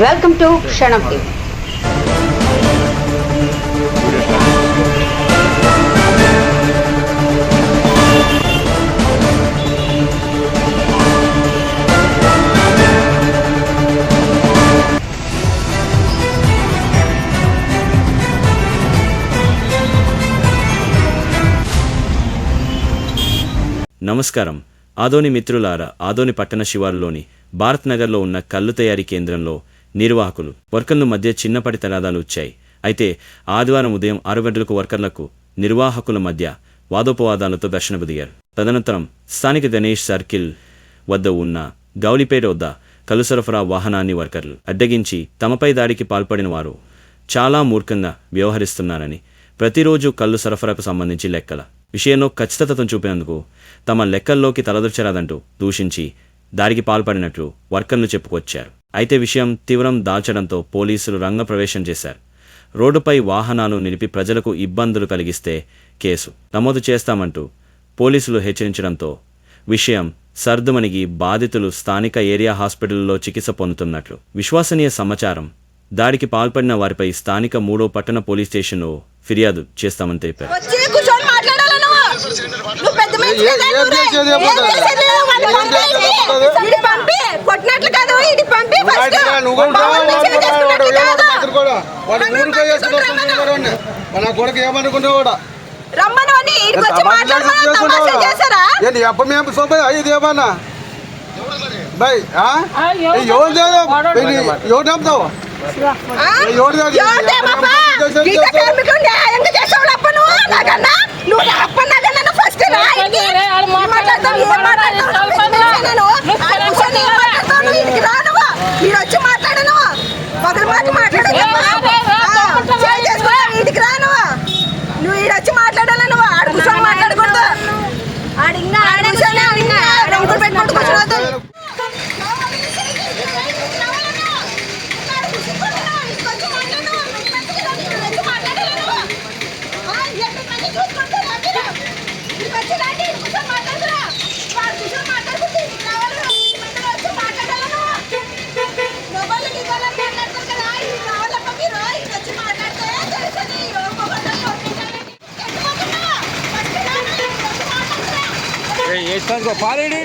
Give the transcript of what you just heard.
Welcome to క్షణం TV నమస్కారం. ఆదోని మిత్రులారా ఆదోని పట్టణ శివారులోని భారత్ నగర్లో ఉన్న కళ్ళు తయారీ కేంద్రంలో నిర్వాహకులు. వర్కర్ల మధ్య చిన్నపాటి తగాదాలు వచ్చాయి. అయితే ఆదివారం ఉదయం ఆరు గంటలకు వర్కర్లకు నిర్వాహకుల మధ్య వాదోపవాదాలతో దర్శనకు దిగారు తదనంతరం స్థానిక గణేష్ సర్కిల్ వద్ద ఉన్న గౌలిపేట వద్ద కలు సరఫరా వాహనాన్ని వర్కర్లు అడ్డగించి తమపై దాడికి పాల్పడిన వారు చాలా మూర్ఖంగా వ్యవహరిస్తున్నారని ప్రతిరోజు కళ్ళు సరఫరాకు సంబంధించి లెక్కల విషయంలో ఖచ్చితతను చూపేందుకు తమ లెక్కల్లోకి తలదొచ్చరాదంటూ దూషించి దాడికి పాల్పడినట్లు వర్కర్లు చెప్పుకొచ్చారు. అయితే విషయం తీవ్రం దాల్చడంతో పోలీసులు రంగప్రవేశం చేశారు రోడ్డుపై వాహనాలు నిలిపి ప్రజలకు ఇబ్బందులు కలిగిస్తే కేసు నమోదు చేస్తామంటూ పోలీసులు హెచ్చరించడంతో విషయం సర్దుమణిగి బాధితులు స్థానిక ఏరియా హాస్పిటల్లో చికిత్స పొందుతున్నట్లు విశ్వసనీయ సమాచారం దాడికి పాల్పడిన వారిపై స్థానిక మూడో పట్టణ పోలీస్ స్టేషన్లో ఫిర్యాదు చేస్తామని తెలిపారు ఏం చేసేది ఏం ఏం చేసేది ఈడి కూడా. వాడు మనం ఊరికే. వాడు నా కొడుకు ఏమనుకుంటే కూడా. రమ్మను ఏంటి ఏమన్నా? బై ఎవరు ఎవరు నమ్ముతావు? ఎవరు అప్ప నువ్వు? నాకన్నా? నువ్వు అప్ప పారేడి